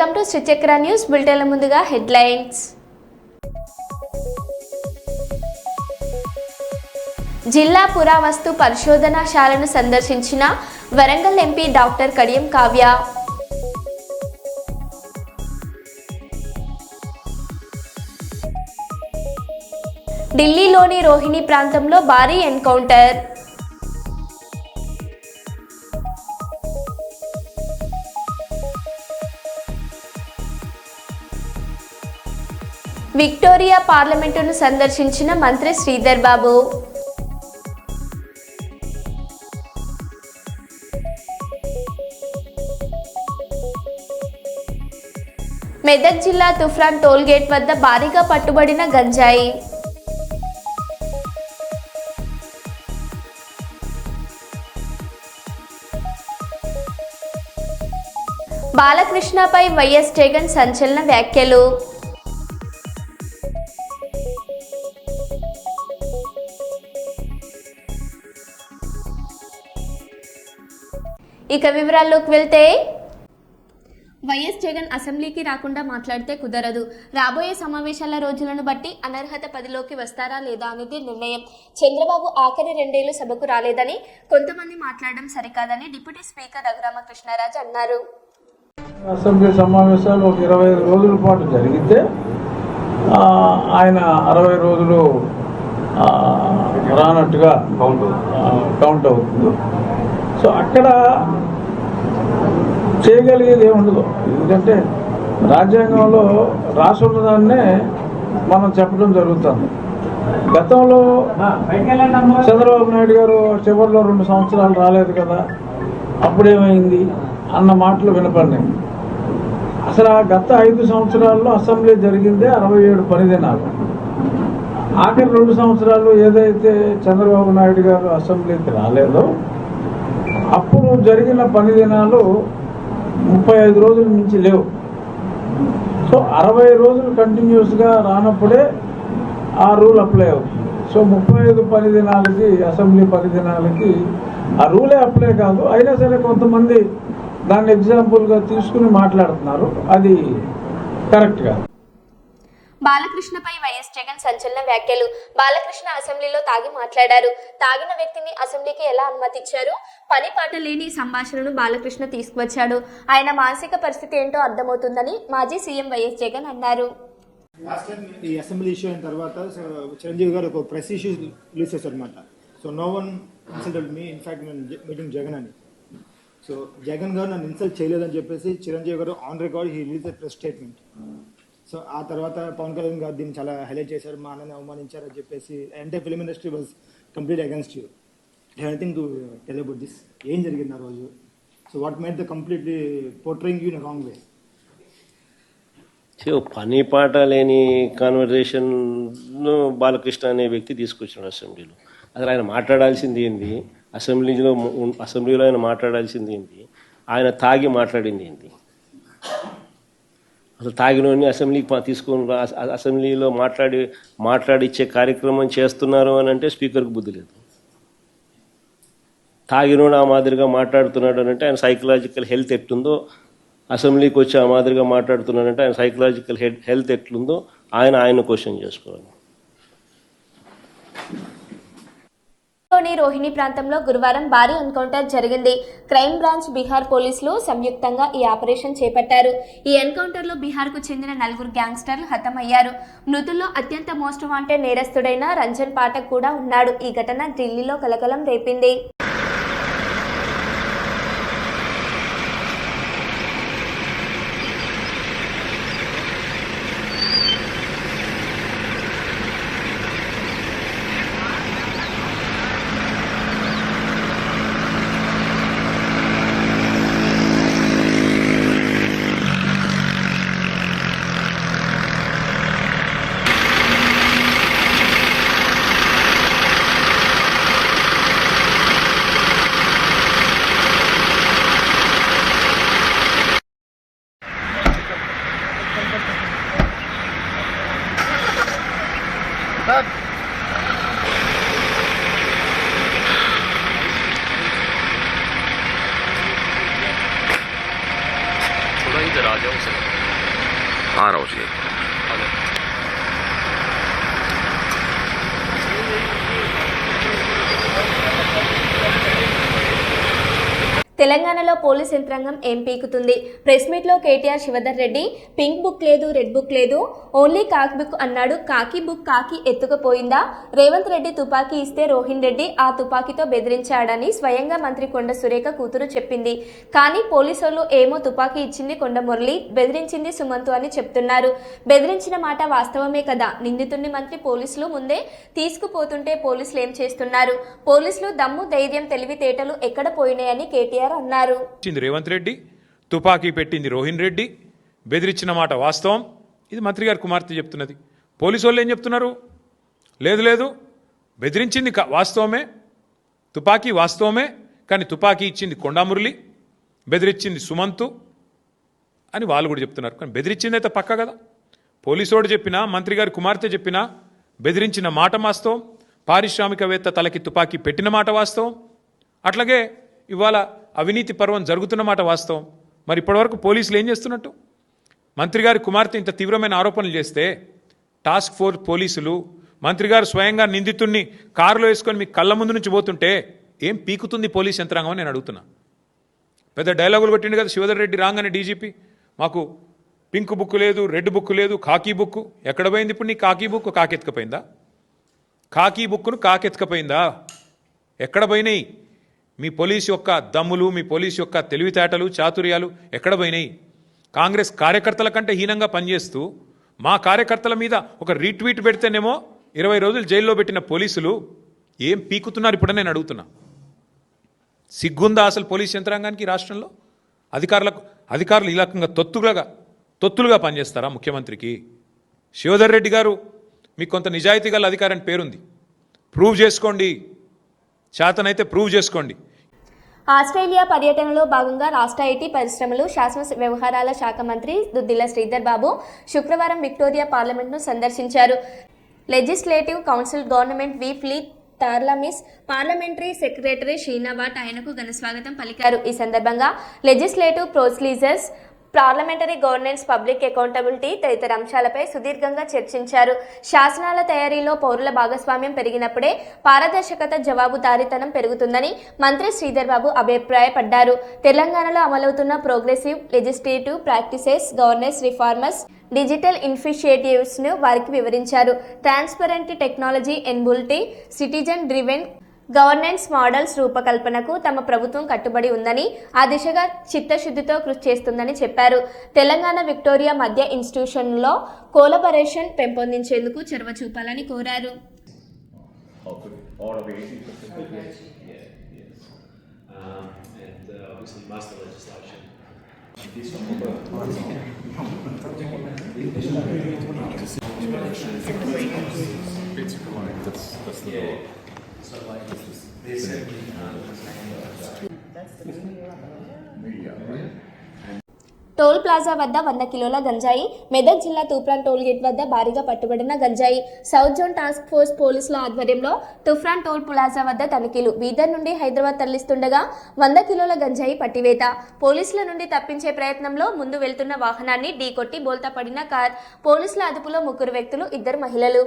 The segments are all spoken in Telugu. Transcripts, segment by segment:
వెల్కమ్ టు సుచక్ర న్యూస్ బులెటిన్ల ముందుగా హెడ్లైన్స్. జిల్లా పురావస్తు పరిశోధనాశాలను సందర్శించిన వరంగల్ ఎంపీ డాక్టర్ కడియం కావ్య. ఢిల్లీలోని రోహిణి ప్రాంతంలో భారీ ఎన్కౌంటర్. విక్టోరియా పార్లమెంటును సందర్శించిన మంత్రి శ్రీధర్ బాబు. మెదక్ జిల్లా తుఫ్రాన్ టోల్గేట్ వద్ద భారీగా పట్టుబడిన గంజాయి. బాలకృష్ణపై వైఎస్ జగన్ సంచలన వ్యాఖ్యలు. ఇక వివరాల్లోకి వెళ్తే వైఎస్ జగన్ అసెంబ్లీకి రాకుండా మాట్లాడితే కుదరదు. రాబోయే సమావేశాల రోజులను బట్టి అనర్హత పదిలోకి వస్తారా లేదా అనేది నిర్ణయం. చంద్రబాబు ఆఖరి రెండేళ్ళు సభకు రాలేదని కొంతమంది మాట్లాడడం సరికాదని డిప్యూటీ స్పీకర్ రఘురామకృష్ణరాజు అన్నారు. అసెంబ్లీ సమావేశాలు ఒక ఇరవై ఐదు రోజుల పాటు జరిగితే ఆ, ఆయన అరవై రోజులు ఆ, రానట్టుగా కౌంట్ అవుతుంది. సో అక్కడ చేయగలిగేది ఏమి ఉండదు ఎందుకంటే రాజ్యాంగంలో రాసి ఉన్నదాన్నే మనం చెప్పడం జరుగుతుంది. గతంలో చంద్రబాబు నాయుడు గారు చివరిలో రెండు సంవత్సరాలు రాలేదు కదా అప్పుడేమైంది అన్న మాటలు వినపడినాయి. అసలు ఆ గత ఐదు సంవత్సరాల్లో అసెంబ్లీ జరిగిందే అరవై ఏడు పనిదినాలు ఆఖరి రెండు సంవత్సరాలు ఏదైతే చంద్రబాబు నాయుడు గారు అసెంబ్లీకి రాలేదో అప్పుడు జరిగిన పని దినాలు ముప్పై ఐదు రోజుల మించి లేవు. సో అరవై రోజులు కంటిన్యూస్గా రానప్పుడే ఆ రూల్ అప్లై అవుతుంది. సో ముప్పై ఐదు పని దినాలకి అసెంబ్లీ పని దినాలకి ఆ రూలే అప్లై కాదు. అయినా సరే కొంతమంది దాన్ని ఎగ్జాంపుల్గా తీసుకుని మాట్లాడుతున్నారు. అది కరెక్ట్ కాదు. బాలకృష్ణపై వైఎస్ జగన్ సంచలన వ్యాఖ్యలు. బాలకృష్ణ అసెంబ్లీలో తాగి మాట్లాడారు. తాగిన వ్యక్తిని అసెంబ్లీకి ఎలా అనుమతిచ్చారు? పని పాట లేని సంభాషణను బాలకృష్ణ తీసుకువచ్చాడు. ఆయన మానసిక పరిస్థితి ఏంటో అర్థమవుతుందని మాజీ సీఎం వైఎస్ జగన్ అన్నారు. ఈ అసెంబ్లీ ఇష్యూ అయిన తర్వాత సో చిరంజీవి గారు ఒక ప్రెస్ ఇష్యూ రిలీజ్ చేశారు అనమాట so no one insulted me in fact నేను మీటింగ్ జగన్ అని. సో జగన్ గారు నన్ను ఇన్సల్ట్ చేయలేదని చెప్పేసి Chiranjeevi garu on record he release press statement so ఆ తర్వాత పవన్ కళ్యాణ్ గారు దీన్ని చాలా హైలైట్ చేశారు మా అన్నని అవమానించారు అని చెప్పేసి అంటే film industry was complete against you anything to tell about this ఏం జరిగింది ఆ రోజు? So what made the completely portraying you in wrong way so పని పాట లేని కాన్వర్జేషన్ బాలకృష్ణ అనే వ్యక్తి తీసుకొచ్చాడు అసెంబ్లీలో. అసలు ఆయన మాట్లాడాల్సింది ఏంది? అసెంబ్లీలో అసెంబ్లీలో ఆయన మాట్లాడాల్సింది ఏంది? ఆయన తాగి మాట్లాడింది ఏంది? అసలు తాగినోని అసెంబ్లీకి తీసుకొని రా- అసెంబ్లీలో మాట్లాడి మాట్లాడిచ్చే కార్యక్రమం చేస్తున్నారు అని అంటే స్పీకర్కి బుద్ధి లేదు. తాగినోడు ఆ మాదిరిగా మాట్లాడుతున్నాడు అని అంటే ఆయన సైకలాజికల్ హెల్త్ ఎట్లుందో అసెంబ్లీకి వచ్చి ఆ మాదిరిగా మాట్లాడుతున్నాడంటే ఆయన సైకలాజికల్ హెల్త్ ఎట్లుందో ఆయన ఆయన క్వశ్చన్ చేసుకోవాలి. లోని రోహిణి ప్రాంతంలో గురువారం భారీ ఎన్కౌంటర్ జరిగింది. క్రైమ్ బ్రాంచ్ బీహార్ పోలీసులు సంయుక్తంగా ఈ ఆపరేషన్ చేపట్టారు. ఈ ఎన్కౌంటర్లో బీహార్కు చెందిన నలుగురు గ్యాంగ్స్టర్లు హతమయ్యారు. మృతుల్లో అత్యంత మోస్ట్ వాంటెడ్ నేరస్తుడైన రంజన్ పాఠక్ కూడా ఉన్నాడు. ఈ ఘటన ఢిల్లీలో కలకలం రేపింది. కాంగ్రెస్ యంత్రాంగం ఏం పీకుతుంది? ప్రెస్ మీట్లో కేటీఆర్ శివధర్ రెడ్డి పింక్ బుక్ లేదు రెడ్ బుక్ లేదు ఓన్లీ కాకి బుక్ అన్నాడు. కాకి బుక్ కాకి ఎత్తుకుపోయిందా? రేవంత్ రెడ్డి తుపాకీ ఇస్తే రోహిన్ రెడ్డి ఆ తుపాకీతో బెదిరించాడని స్వయంగా మంత్రి కొండ సురేఖ కూతురు చెప్పింది. కానీ పోలీసులు ఏమో తుపాకీ ఇచ్చింది కొండ మురళి బెదిరించింది సుమంతు అని చెప్తున్నారు. బెదిరించిన మాట వాస్తవమే కదా? నిందితుడిని మంత్రి పోలీసులు ముందే తీసుకుపోతుంటే పోలీసులు ఏం చేస్తున్నారు? పోలీసులు దమ్ము ధైర్యం తెలివితేటలు ఎక్కడ పోయినాయని కేటీఆర్ అన్నారు. ఇచ్చింది రేవంత్ రెడ్డి తుపాకీ పెట్టింది రోహిన్ రెడ్డి బెదిరించిన మాట వాస్తవం. ఇది మంత్రి గారి కుమార్తె చెప్తున్నది. పోలీసు వాళ్ళు ఏం చెప్తున్నారు? లేదు లేదు బెదిరించింది వాస్తవమే తుపాకీ వాస్తవమే కానీ తుపాకీ ఇచ్చింది కొండామురళి బెదిరించింది సుమంతు అని వాళ్ళు కూడా చెప్తున్నారు. కానీ బెదిరించింది అయితే పక్క కదా? పోలీసోడు చెప్పినా మంత్రి గారి కుమార్తె చెప్పినా బెదిరించిన మాట వాస్తవం. పారిశ్రామికవేత్త తలకి తుపాకీ పెట్టిన మాట వాస్తవం. అట్లాగే ఇవాళ అవినీతి పర్వం జరుగుతున్న మాట వాస్తవం. మరి ఇప్పటివరకు పోలీసులు ఏం చేస్తున్నట్టు? మంత్రి గారి కుమార్తె ఇంత తీవ్రమైన ఆరోపణలు చేస్తే టాస్క్ ఫోర్స్ పోలీసులు మంత్రి గారు స్వయంగా నిందితుడిని కారులో వేసుకొని మీ కళ్ళ ముందు నుంచి పోతుంటే ఏం పీకుతుంది పోలీస్ యంత్రాంగం అని నేను అడుగుతున్నా. పెద్ద డైలాగులు కొట్టిండు కదా శివధర్ రెడ్డి రాగానే డీజీపీ. మాకు పింక్ బుక్ లేదు రెడ్ బుక్ లేదు కాకీ బుక్. ఎక్కడ పోయింది ఇప్పుడు నీ కాకీ బుక్? కాకెత్తుకపోయిందా? కాకీ బుక్ను కాకెత్తుకపోయిందా? ఎక్కడ పోయినాయి? మీ పోలీస్ యొక్క దమ్ములు మీ పోలీస్ యొక్క తెలివితేటలు చాతుర్యాలు ఎక్కడ పోయినాయి? కాంగ్రెస్ కార్యకర్తల కంటే హీనంగా పనిచేస్తూ మా కార్యకర్తల మీద ఒక రీట్వీట్ పెడితేనేమో ఇరవై రోజులు జైల్లో పెట్టిన పోలీసులు ఏం పీకుతున్నారు ఇప్పుడు నేను అడుగుతున్నా. సిగ్గుందా అసలు పోలీస్ యంత్రాంగానికి రాష్ట్రంలో? అధికారులకు అధికారులు ఈ రకంగా తొత్తులుగా తొత్తులుగా పనిచేస్తారా ముఖ్యమంత్రికి? శివధర్ రెడ్డి గారు మీకు కొంత నిజాయితీ గల అధికారి పేరుంది. ప్రూవ్ చేసుకోండి. చేతనైతే ప్రూవ్ చేసుకోండి. ఆస్ట్రేలియా పర్యటనలో భాగంగా రాష్ట్ర ఐటీ పరిశ్రమలు శాసన వ్యవహారాల శాఖ మంత్రి దుద్దిల శ్రీధర్ బాబు శుక్రవారం విక్టోరియా పార్లమెంట్ను సందర్శించారు. Legislative council government whip Lee Tarlamis parliamentary secretary Sheena Watt ఆయనకు ఘనస్వాగతం పలికారు. ఈ సందర్భంగా legislative procedures parliamentary governance public accountability తదితర అంశాలపై సుదీర్ఘంగా చర్చించారు. శాసనాల తయారీలో పౌరుల భాగస్వామ్యం పెరిగినప్పుడే పారదర్శకత జవాబుదారీతనం పెరుగుతుందని మంత్రి శ్రీధర్ బాబు అభిప్రాయపడ్డారు. తెలంగాణలో అమలవుతున్న progressive legislative practices governance reformers digital ఇన్ఫిషియేటివ్స్ను వారికి వివరించారు. Transparent technology enabled citizen driven governance models రూపకల్పనకు తమ ప్రభుత్వం కట్టుబడి ఉందని ఆ దిశగా చిత్తశుద్ధితో కృషి చేస్తుందని చెప్పారు తెలంగాణ విక్టోరియా మధ్య ఇన్స్టిట్యూషన్లో కోలబరేషన్ పెంపొందించేందుకు చొరవ చూపాలని కోరారు Um, and uh, obviously master legislation. Toll plaza వద్ద వంద కిలోల గంజాయి మెదక్ జిల్లా తూప్రాన్ టోల్ గేట్ వద్ద భారీగా పట్టుబడిన గంజాయి. సౌత్ జోన్ టాస్క్ ఫోర్స్ పోలీసుల ఆధ్వర్యంలో తుఫ్రాన్ టోల్ ప్లాజా వద్ద తనిఖీలు. బీదర్ నుండి హైదరాబాద్ తరలిస్తుండగా వంద కిలోల గంజాయి పట్టివేత. పోలీసుల నుండి తప్పించే ప్రయత్నంలో ముందు వెళ్తున్న వాహనాన్ని ఢీకొట్టి బోల్తా పడిన కార్. పోలీసుల అదుపులో ముగ్గురు వ్యక్తులు ఇద్దరు మహిళలు.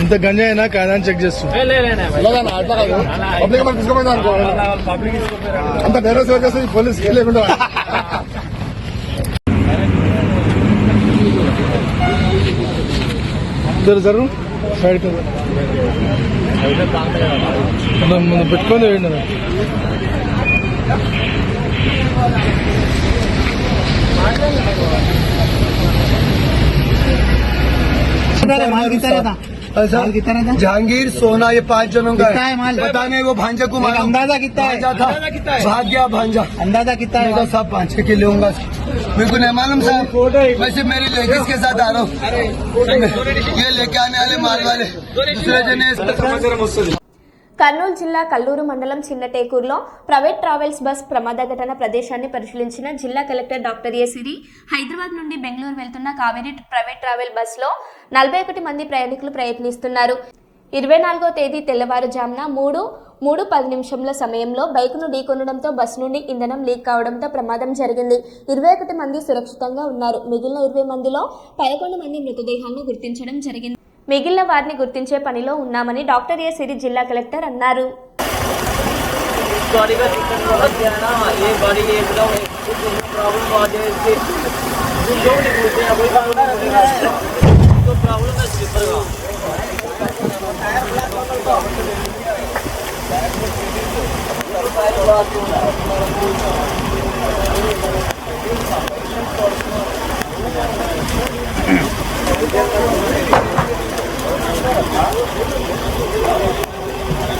ఇంత గంజా అయినా కాదా. అని చెక్ చేస్తుంది అంత డైరెక్ట్ వచ్చేసి పోలీస్ లేకుండా. జరు జరు సైడ్ పెట్టుకొని వేయండి जहांगीर सोना ये पाँच जनों का है माल? पता नहीं वो भांजा को मारा? अंदाज़ा कितना है? था। भाग गया भांजा। अंदाज़ा कितना है? सब पाँच के लिए होगा मेरे को नहीं मालूम साहब। वैसे मेरी लेडीज़ के साथ आ रहा हूँ। ये लेके आने वाले माल वाले। दूसरे जने కర్నూలు జిల్లా కల్లూరు మండలం చిన్నటేకూరులో ప్రైవేట్ ట్రావెల్స్ బస్ ప్రమాద ఘటన ప్రదేశాన్ని పరిశీలించిన జిల్లా collector doctor A Siri Hyderabad నుండి బెంగళూరు వెళ్తున్న కావేరీ ప్రైవేట్ ట్రావెల్ బస్సులో నలభై ఒకటి మంది ప్రయాణికులు ప్రయత్నిస్తున్నారు. ఇరవై నాలుగో తేదీ తెల్లవారుజామున మూడు మూడు పది నిమిషంల సమయంలో బైక్ను ఢీకొనడంతో బస్సు నుండి ఇంధనం లీక్ కావడంతో ప్రమాదం జరిగింది. ఇరవై ఒకటి మంది సురక్షితంగా ఉన్నారు. మిగిలిన ఇరవై మందిలో పదకొండు మంది మృతదేహాలను గుర్తించడం జరిగింది. మిగిలిన వారిని గుర్తించే పనిలో ఉన్నామని డాక్టర్ ఏ సిరి జిల్లా కలెక్టర్ అన్నారు.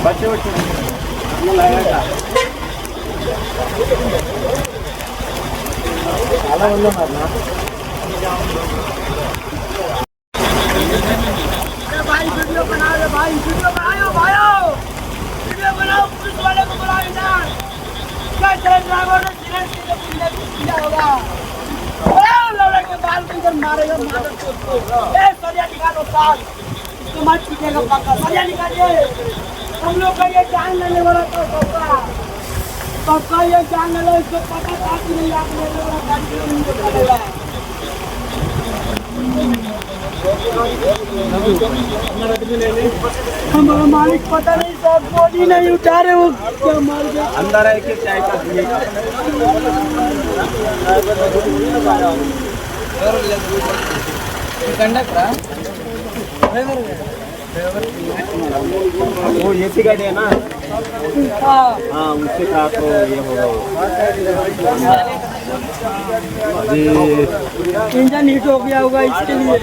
बच्चे बच्चे చాలా ఉన్నాం అన్న भाई वीडियो बनाओ रे भाई वीडियो बनाओ भाइयो वीडियो बनाओ पुलिस वाले को बुलाओ इधर क्या चले ड्राइवर ने सीरियस से पीने किया होगा अरे लड़के बाल को इधर मारेगा मार को ए सरिया निकालो साथ मत पीछेगा पक्का सरिया निकालिए। हम लोग का ये जान लेने वाला तो पक्का पक्का ये जान ले लो इसको पता था कि नहीं आप लेने वाला गाड़ी नहीं निकालेगा हमारा मालिक पता नहीं सब बॉडी नहीं उठा रहे वो क्या मार गया। अंदर है कि चाय का वो एसी गाड़ी है ना? हाँ। उसके साथ तो ये होगा वो। अभी इंजन हीट हो गया होगा इसके लिए।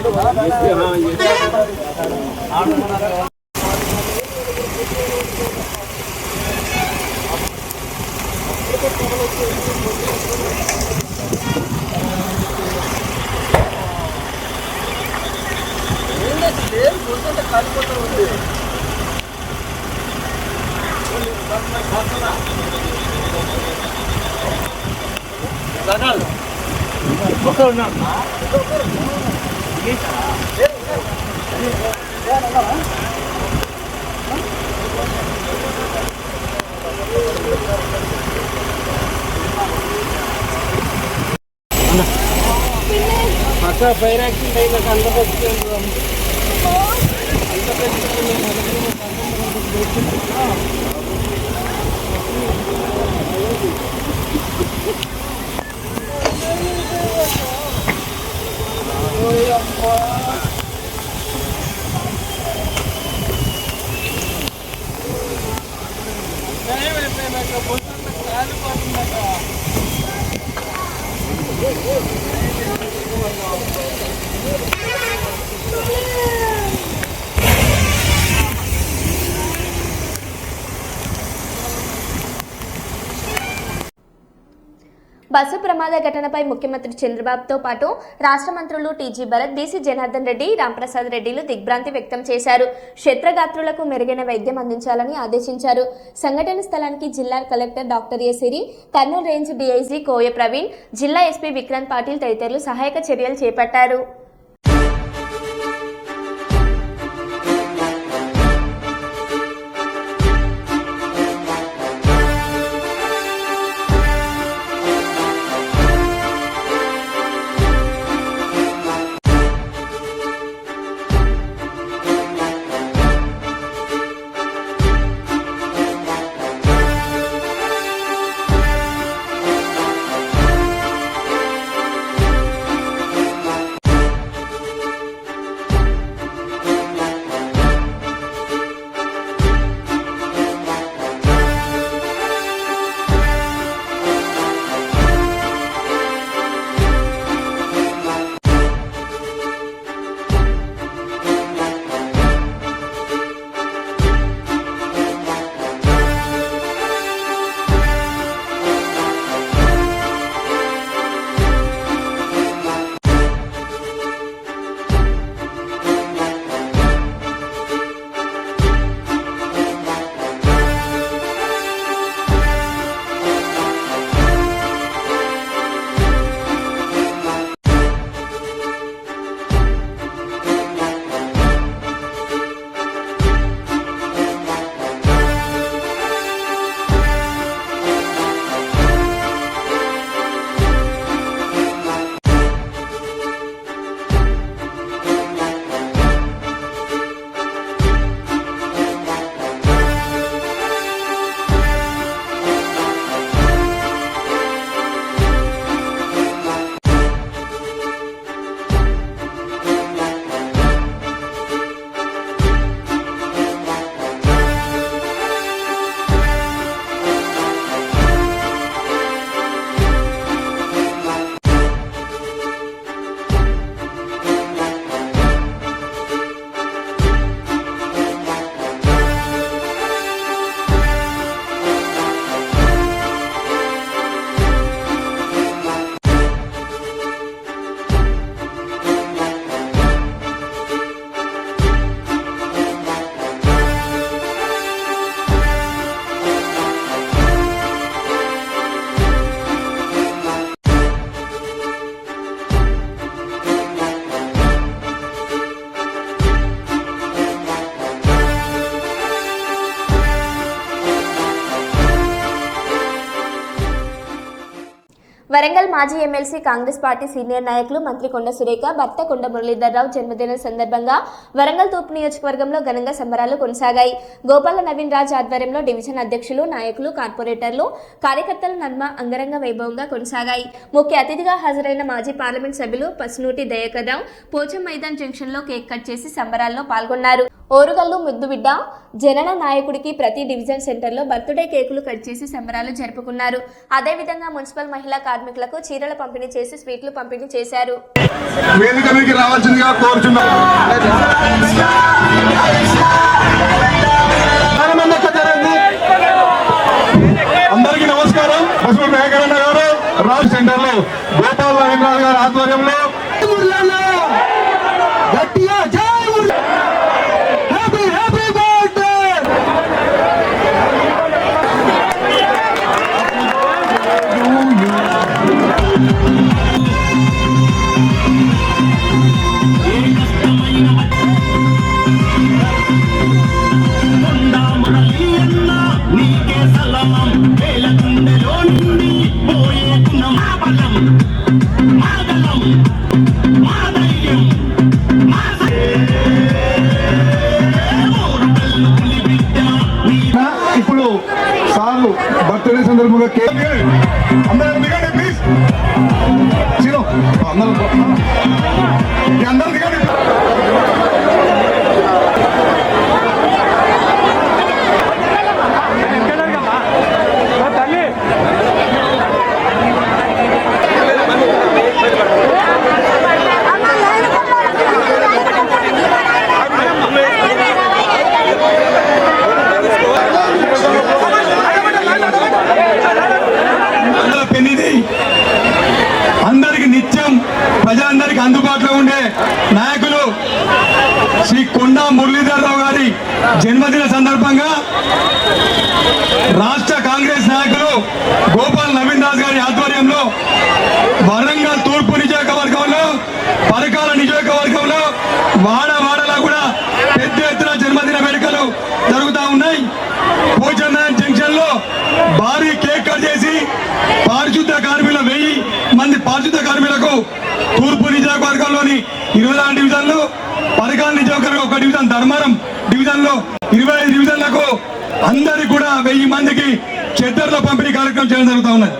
ఉంది గుండంత కాలిపోతూ ఉంది అక్క బైరాక్షన్ వచ్చి బస్సు ప్రమాద ఘటనపై ముఖ్యమంత్రి చంద్రబాబుతో పాటు రాష్ట్ర మంత్రులు టీజీ భరత్ బీసీ జనార్దన్ రెడ్డి రాంప్రసాద్ రెడ్డిలు దిగ్భ్రాంతి వ్యక్తం చేశారు. క్షేత్రగాత్రులకు మెరుగైన వైద్యం అందించాలని ఆదేశించారు. సంఘటన స్థలానికి జిల్లా collector doctor A Siri Kurnool range DIG Koya Praveen జిల్లా ఎస్పీ విక్రాంత్ పాటిల్ తదితరులు సహాయక చర్యలు చేపట్టారు. వరంగల్ మాజీ ఎమ్మెల్సీ కాంగ్రెస్ పార్టీ సీనియర్ నాయకులు మంత్రి కొండ సురేఖ భర్త కొండ మురళీధర్రావు జన్మదిన సందర్భంగా వరంగల్ తూర్పు నియోజకవర్గంలో ఘనంగా సంబరాలు కొనసాగాయి. గోపాల నవీన్ రాజ్ ఆధ్వర్యంలో డివిజన్ అధ్యక్షులు నాయకులు కార్పొరేటర్లు కార్యకర్తల నన్మ అంగరంగ వైభవంగా కొనసాగాయి. ముఖ్య అతిథిగా హాజరైన మాజీ పార్లమెంట్ సభ్యులు పసునూటి దయాకర్ రావు పోచం మైదాన్ జంక్షన్లో కేక్ కట్ చేసి సంబరాల్లో పాల్గొన్నారు. ఓరుగల్లు ముద్దుబిడ్డ జనన నాయకుడికి ప్రతి డివిజన్ సెంటర్లో బర్త్డే కేకులు కట్ చేసి సంబరాలు జరుపుకున్నారు. అదేవిధంగా మున్సిపల్ మహిళా కార్మికులకు చీరల పంపిణీ చేసి స్వీట్లు పంపిణీ చేశారు. అందరికీ నమస్కారం. మేఘరణ గారు రాజ్ సెంటర్లో గోపాల్ రవీంద్రనాథ్ గారి ఆధ్వర్యంలో. పోచమ్యాన్ జంక్షన్లో భారీ కేక్ కట్ చేసి పారిశుద్ధ కార్మికుల వెయ్యి మంది పారిశుద్ధ కార్మికులకు తూర్పు నియోజకవర్గంలోని ఇరవై నాలుగు డివిజన్లు పరకాల నియోజకవర్గం ఒక డివిజన్ ధర్మారం డివిజన్లో ఇరవై ఐదు డివిజన్లకు అందరికి కూడా వెయ్యి మందికి చెద్దర్ల పంపిణీ కార్యక్రమం చేయడం జరుగుతూ ఉన్నది.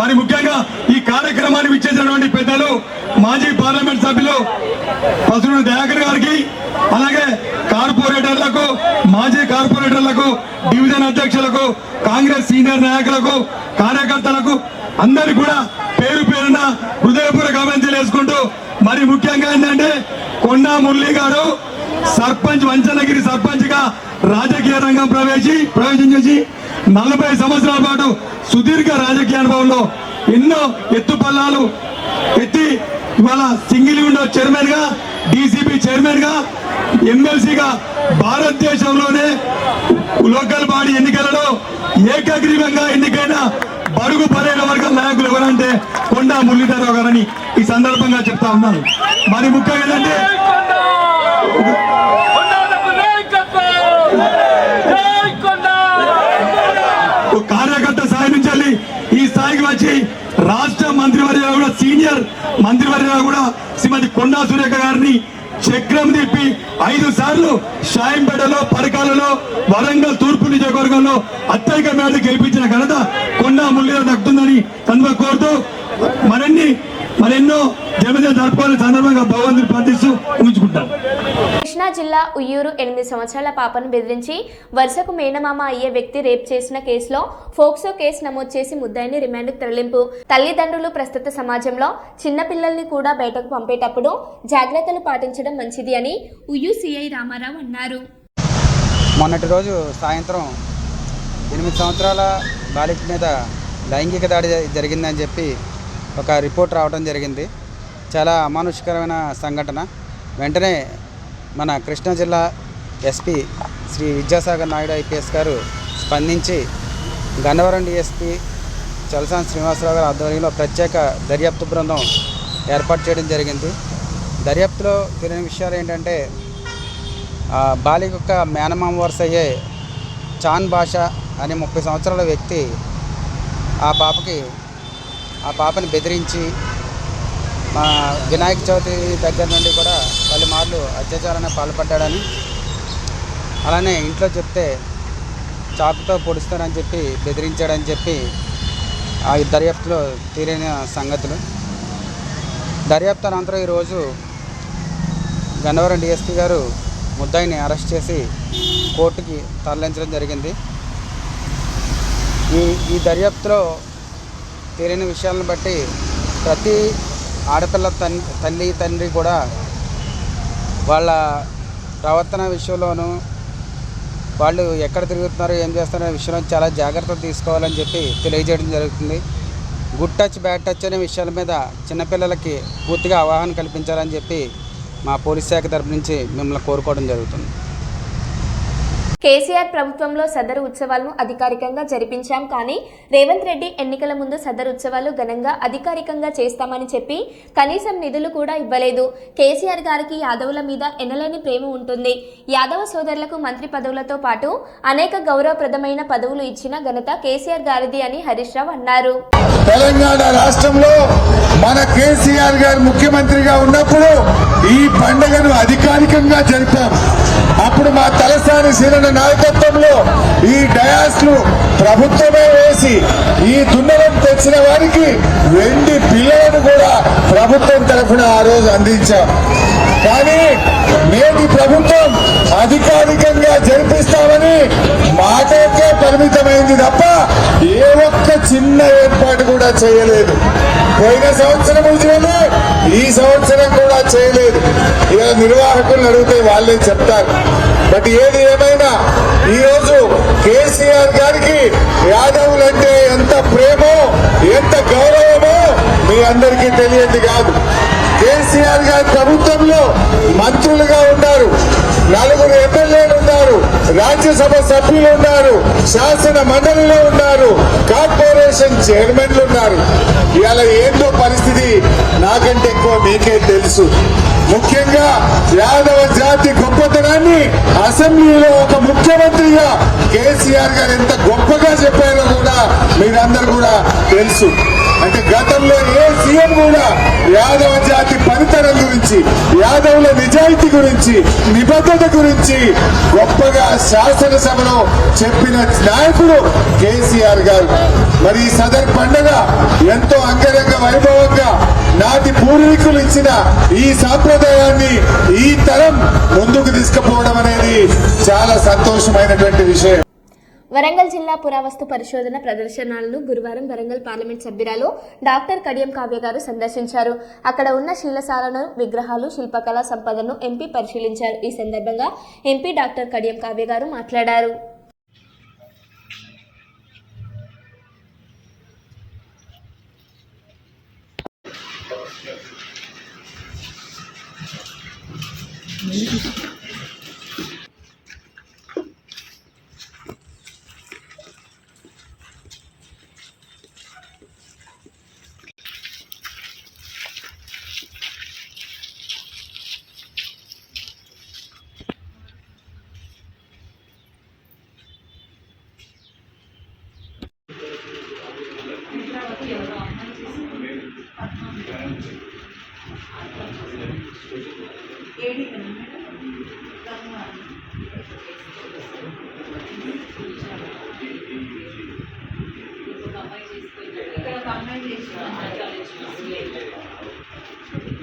మరి ముఖ్యంగా ఈ కార్యక్రమానికి విచ్చేసినటువంటి పెద్దలు మాజీ పార్లమెంట్ సభ్యులు పసుడు దయాకర్ గారికి అలాగే కార్పొరేటర్లకు మాజీ కార్పొరేటర్లకు డివిజన్ అధ్యక్షులకు కాంగ్రెస్ సీనియర్ నాయకులకు కార్యకర్తలకు అందరికి కూడా పేరు పేరున హృదయపూర్వక అభినందనలు వేసుకుంటూ మరి ముఖ్యంగా ఏంటంటే కొండా మురళి గారు సర్పంచ్ వంచనగిరి సర్పంచ్గా రాజకీయ రంగం ప్రవేశి ప్రవేశం చేసి నలభై సంవత్సరాల పాటు సుదీర్ఘ రాజకీయ అనుభవంలో ఎన్నో ఎత్తుపల్లాలు ఎత్తి ఇవాళ సింగిల్ విండో చైర్మన్గా డీసీపీ చైర్మన్గా ఎమ్మెల్సీగా భారతదేశంలోనే లోకల్ బాడీ ఎన్నికలలో ఏకగ్రీవంగా ఎన్నికైన బడుగు పరేన వర్గం నాయకులు ఎవరంటే కొండా మురళీధరరావు గారని ఈ సందర్భంగా చెప్తా ఉన్నాను. మరి ముఖ్యంగా ఏంటంటే ఒక కార్యకర్త స్థాయి నుంచి వెళ్ళి ఈ రాష్ట్ర మంత్రివర్య కూడా సీనియర్ మంత్రివర్య కూడా శ్రీమతి కొండా సురేఖ గారిని చక్రం తిప్పి ఐదు సార్లు షాయంపేటలో పరకాలలో వరంగల్ తూర్పు నియోజకవర్గంలో అత్యధిక మేడ గెలిపించిన ఘనత కొండా మురళి దక్కుతుందని కనుక కోరుతూ మరిన్ని మరెన్నో జన్మదిన జరుపుకోవాలని సందర్భంగా భగవంతుని ప్రార్థిస్తూ ఉంచుకుంటాం కృష్ణా జిల్లా ఉయ్యూరు ఎనిమిది సంవత్సరాల పాపను బెదిరించి వరుసకు మేనమామ అయ్యే వ్యక్తి రేప్ చేసిన కేసులో ఫోక్సో కేసు నమోదు చేసి ముద్దాయిని రిమాండ్కు తరలింపు. తల్లిదండ్రులు ప్రస్తుత సమాజంలో చిన్నపిల్లల్ని కూడా బయటకు పంపేటప్పుడు జాగ్రత్తలు పాటించడం మంచిది అని ఉయ్యూ సిఐ రామారావు అన్నారు. మొన్నటి రోజు సాయంత్రం ఎనిమిది సంవత్సరాల బాలిక మీద లైంగిక దాడి జరిగిందని చెప్పి ఒక రిపోర్ట్ రావడం జరిగింది. చాలా అమానుషకరమైన సంఘటన. వెంటనే మన కృష్ణా జిల్లా ఎస్పీ శ్రీ విద్యాసాగర్ నాయుడు ఐపీఎస్ గారు స్పందించి గన్నవరం డిఎస్పీ చలసాని శ్రీనివాసరావు గారి ఆధ్వర్యంలో ప్రత్యేక దర్యాప్తు బృందం ఏర్పాటు చేయడం జరిగింది. దర్యాప్తులో తెలియని విషయాలు ఏంటంటే ఆ బాలిక యొక్క మేనమామ వరుస అయ్యే చాన్ భాష అనే ముప్పై సంవత్సరాల వ్యక్తి ఆ పాపకి ఆ పాపని బెదిరించి మా వినాయక చవితి దగ్గర నుండి కూడా పలుమార్లు అత్యాచారానికి పాల్పడ్డాడని అలానే ఇంట్లో చెప్తే చాకుతో పొడుస్తానని చెప్పి బెదిరించాడని చెప్పి ఆ దర్యాప్తులో తీరిన సంగతులు. దర్యాప్తు అనంతరం ఈరోజు గన్నవరం డిఎస్పీ గారు ముద్దాయిని అరెస్ట్ చేసి కోర్టుకి తరలించడం జరిగింది. ఈ ఈ దర్యాప్తులో తీరిన విషయాలను బట్టి ప్రతి ఆడపిల్ల తల్లి తండ్రి కూడా వాళ్ళ ప్రవర్తన విషయంలోనూ వాళ్ళు ఎక్కడ తిరుగుతున్నారు ఏం చేస్తున్నారు విషయంలో చాలా జాగ్రత్తలు తీసుకోవాలని చెప్పి తెలియజేయడం జరుగుతుంది. గుడ్ టచ్ బ్యాడ్ టచ్ అనే విషయాల మీద చిన్నపిల్లలకి పూర్తిగా అవగాహన కల్పించాలని చెప్పి మా పోలీస్ శాఖ తరపు నుంచి మిమ్మల్ని కోరుకోవడం జరుగుతుంది. కేసీఆర్ ప్రభుత్వంలో సదరు ఉత్సవాలను అధికారికంగా జరిపించాం కానీ రేవంత్ రెడ్డి ఎన్నికల ముందు సదరు ఉత్సవాలు ఘనంగా అధికారికంగా చేస్తామని చెప్పి కనీసం నిధులు కూడా ఇవ్వలేదు. కేసీఆర్ గారికి యాదవుల మీద ఎనలేని ప్రేమ ఉంటుంది. యాదవ సోదరులకు మంత్రి పదవులతో పాటు అనేక గౌరవప్రదమైన పదవులు ఇచ్చిన ఘనత కేసీఆర్ గారిది అని హరీష్ రావు అన్నారు. తెలంగాణ రాష్ట్రంలో మన కేసీఆర్ గారు ముఖ్యమంత్రిగా ఉన్నప్పుడు ఈ పండుగను అధికారికంగా జరిపాం. అప్పుడు మా తలసాని శీలన నాయకత్వంలో ఈ డయాస్లు ప్రభుత్వమే వేసి ఈ దున్నలను తెచ్చిన వారికి వెండి పిల్లలను కూడా ప్రభుత్వం తరఫున ఆ రోజు అందించాం. కానీ నేటి ప్రభుత్వం అధికారికంగా జరిపిస్తామని మాటకే పరిమితమైంది తప్ప ఏ ఒక్క చిన్న ఏర్పాటు కూడా చేయలేదు. పోయిన సంవత్సరం ఉద్యోగులు ఈ సంవత్సరం కూడా చేయలేదు. ఇలా నిర్వాహకులను అడిగితే వాళ్ళే చెప్తారు. బట్ ఏది ఏమైనా ఈరోజు కేసీఆర్ గారికి యాదవులంటే ఎంత ప్రేమో ఎంత గౌరవమో మీ అందరికీ తెలియదు కాదు. కేసీఆర్ గారి ప్రభుత్వంలో మంత్రులుగా ఉన్నారు. నలుగురు ఎమ్మెల్యేలు ఉన్నారు. రాజ్యసభ సభ్యులు ఉన్నారు. శాసన మండలిలో ఉన్నారు. కార్పొరేషన్ చైర్మన్లు ఉన్నారు. ఇవాళ ఏందో పరిస్థితి నాకంటే ఎక్కువ మీకే తెలుసు. ముఖ్యంగా యాదవ జాతి గొప్పతనాన్ని అసెంబ్లీలో ఒక ముఖ్యమంత్రిగా కేసీఆర్ గారు ఎంత గొప్పగా చెప్పారో కూడా మీరందరూ కూడా తెలుసు. అంటే గతంలో ఏ సీఎం కూడా యాదవ జాతి పనితనం గురించి యాదవుల నిజాయితీ గురించి నిబద్ధత గురించి గొప్పగా శాసనసభలో చెప్పిన నాయకుడు కేసీఆర్ గారు. మరి ఈ సదర్ పండుగ ఎంతో అంగరంగ వైభవంగా నాటి పూర్వీకులు ఇచ్చిన ఈ సాంప్రదాయాన్ని ఈ తరం ముందుకు తీసుకుపోవడం అనేది చాలా సంతోషమైనటువంటి విషయం. వరంగల్ జిల్లా పురావస్తు పరిశోధన ప్రదర్శనలను గురువారం వరంగల్ పార్లమెంట్ సభ్యురాలు డాక్టర్ కడియం కావ్య గారు సందర్శించారు. అక్కడ ఉన్న శిలశాలను విగ్రహాలు శిల్పకళా సంపదను ఎంపీ పరిశీలించారు. ఈ సందర్భంగా ఎంపీ డాక్టర్ కడియం కావ్య గారు మాట్లాడారు.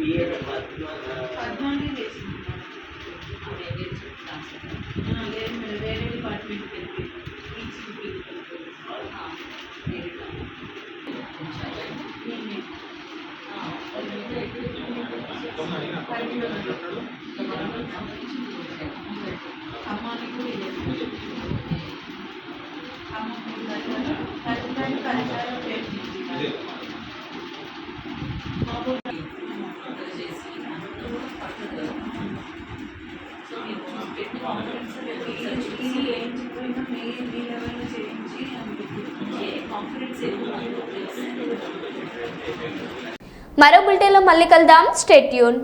పద్నాలుగు చేస్తున్నాను వేరే డిపార్ట్మెంట్కి వెళ్ళి టీచింగ్కి ఖమ్మానికి కూడా ఇదే ఖమ్మం కల్చర్ కల్చర్ మరో బులెటిన్లో మళ్ళీ కలుద్దాం. స్టేట్ యూన్